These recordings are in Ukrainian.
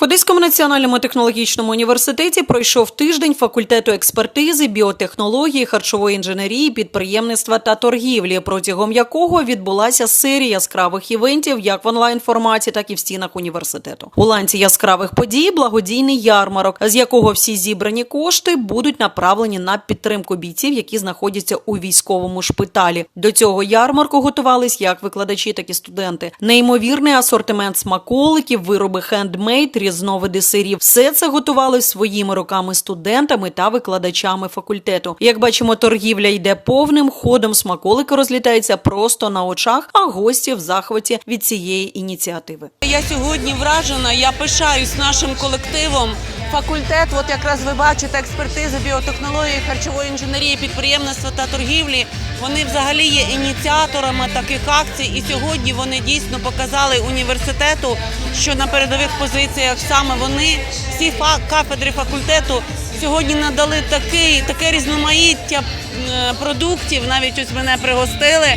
В Одеському національному технологічному університеті пройшов тиждень факультету експертизи, біотехнології, харчової інженерії, підприємництва та торгівлі, протягом якого відбулася серія яскравих івентів як в онлайн форматі, так і в стінах університету. У ланці яскравих подій благодійний ярмарок, з якого всі зібрані кошти будуть направлені на підтримку бійців, які знаходяться у військовому шпиталі. До цього ярмарку готувались як викладачі, так і студенти. Неймовірний асортимент смаколиків, вироби хендмейд, різновиди сирів. Все це готували своїми руками студентами та викладачами факультету. Як бачимо, торгівля йде повним ходом. Смаколики розлітаються просто на очах, а гості в захваті від цієї ініціативи. Я сьогодні вражена, я пишаюсь нашим колективом. Факультет, от якраз ви бачите, експертизи біотехнології, харчової інженерії, підприємництва та торгівлі. Вони взагалі є ініціаторами таких акцій, і сьогодні вони дійсно показали університету, що на передових позиціях саме вони, всі кафедри факультету, сьогодні надали такий, таке різноманіття е, продуктів. Навіть ось мене пригостили.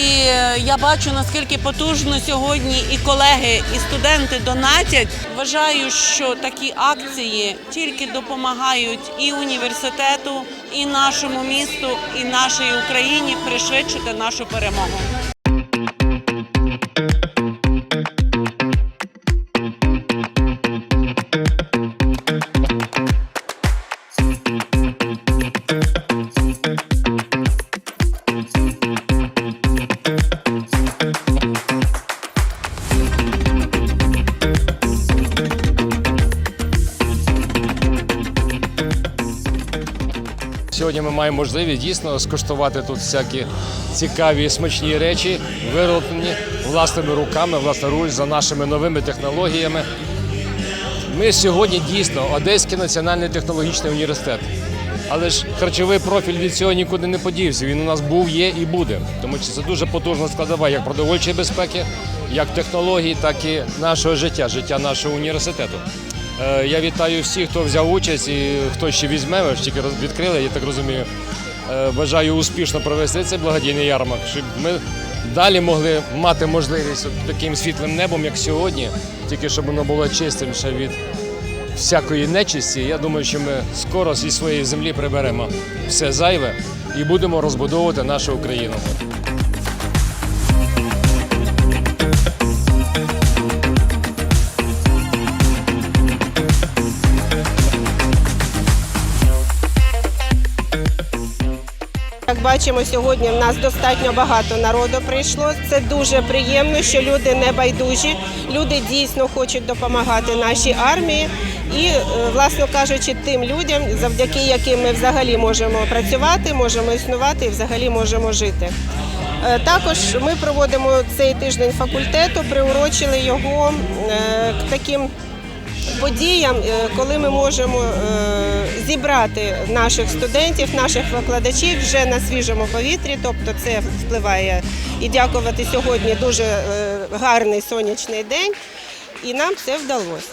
І е, я бачу наскільки потужно сьогодні і колеги, і студенти донатять. Вважаю, що такі акції тільки допомагають і університету, і нашому місту, і нашій Україні пришвидшити нашу перемогу. Сьогодні ми маємо можливість дійсно скуштувати тут всякі цікаві смачні речі, вироблені власними руками, власноруч за нашими новими технологіями. Ми сьогодні дійсно Одеський національний технологічний університет. Але ж харчовий профіль від цього нікуди не подівся. Він у нас був, є і буде. Тому що це дуже потужна складова як продовольчої безпеки, як технологій, так і нашого життя, життя нашого університету. Е, Я вітаю всіх, хто взяв участь і хто ще візьме, ви ж тільки відкрили, я так розумію. Е, Бажаю успішно провести цей благодійний ярмарк, щоб ми далі могли мати можливість таким світлим небом, як сьогодні, тільки щоб воно було чистим від всякої нечисті. Я думаю, що ми скоро зі своєї землі приберемо все зайве і будемо розбудовувати нашу Україну. Бачимо, сьогодні в нас достатньо багато народу прийшло. Це дуже приємно, що люди не байдужі. Люди дійсно хочуть допомагати нашій армії і, е, власно кажучи, тим людям, завдяки яким ми взагалі можемо працювати, можемо існувати і взагалі можемо жити. Е, Також ми проводимо цей тиждень факультету, приурочили його е, к таким подіям, е, коли ми можемо е, зібрати наших студентів, наших викладачів вже на свіжому повітрі. Тобто це впливає і дякувати сьогодні дуже е, гарний сонячний день, і нам це вдалося.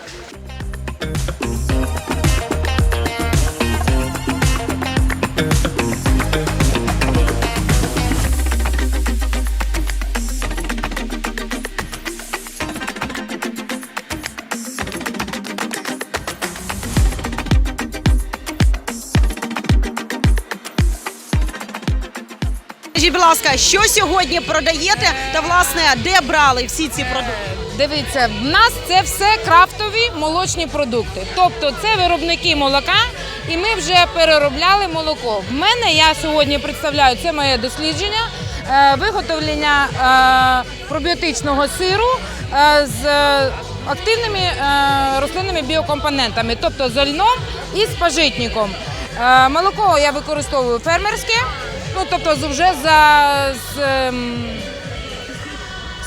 Скажіть, будь ласка, що сьогодні продаєте та власне де брали всі ці продукти? Дивіться, в нас це все крафтові молочні продукти. Тобто це виробники молока, і ми вже переробляли молоко. В мене я сьогодні представляю це моє дослідження е, виготовлення е, пробіотичного сиру е, з активними рослинними біокомпонентами, тобто з і з пажитником. Е, Молоко я використовую фермерське, ну тобто вже за з, ем,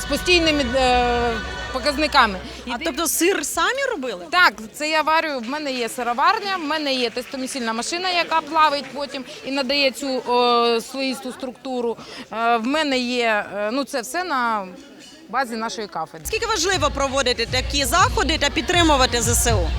з постійними е, показниками. А тобто сир самі робили? Так, це я варю. В мене є сироварня, в мене є тестомісільна машина, яка плавить потім і надає цю о, слоїсту структуру. Е, в мене є е, ну це все на базі нашої кафедри. Скільки важливо проводити такі заходи та підтримувати ЗСУ?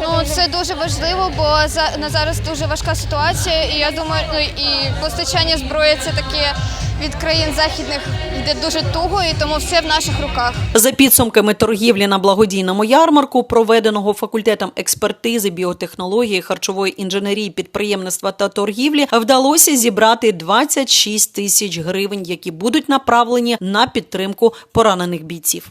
Ну, це дуже важливо, бо за на зараз дуже важка ситуація, і я думаю, ну і постачання зброї це таке від країн західних йде дуже туго, і тому все в наших руках. За підсумками торгівлі на благодійному ярмарку, проведеного факультетом експертизи, біотехнології, харчової інженерії, підприємництва та торгівлі, вдалося зібрати 26 тисяч гривень, які будуть направлені на підтримку поранених бійців.